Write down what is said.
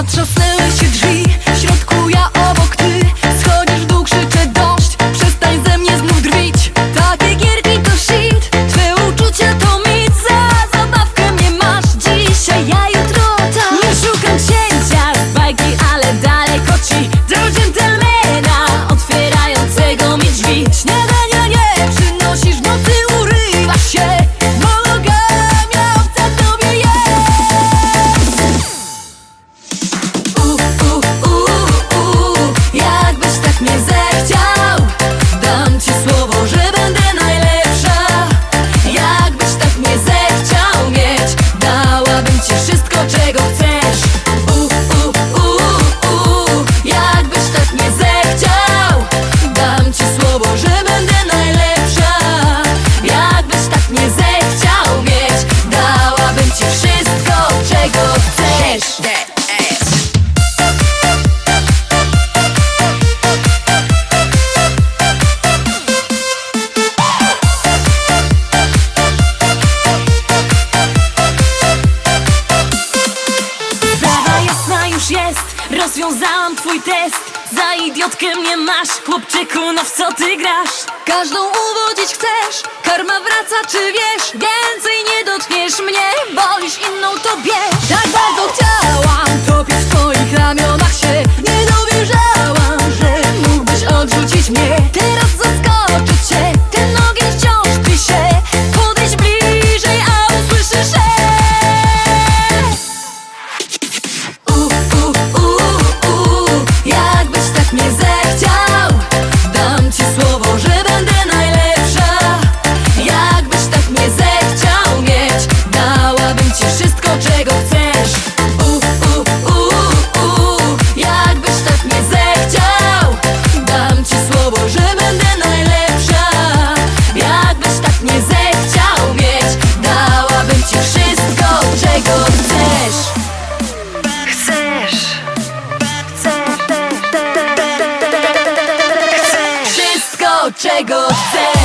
Zatrzasnęły się drzwi. не twój test Za idiotkę mnie masz Chłopczyku, no w co ty grasz? Każdą uwodzić chcesz Karma wraca, czy wiesz? Wiesz czego chcę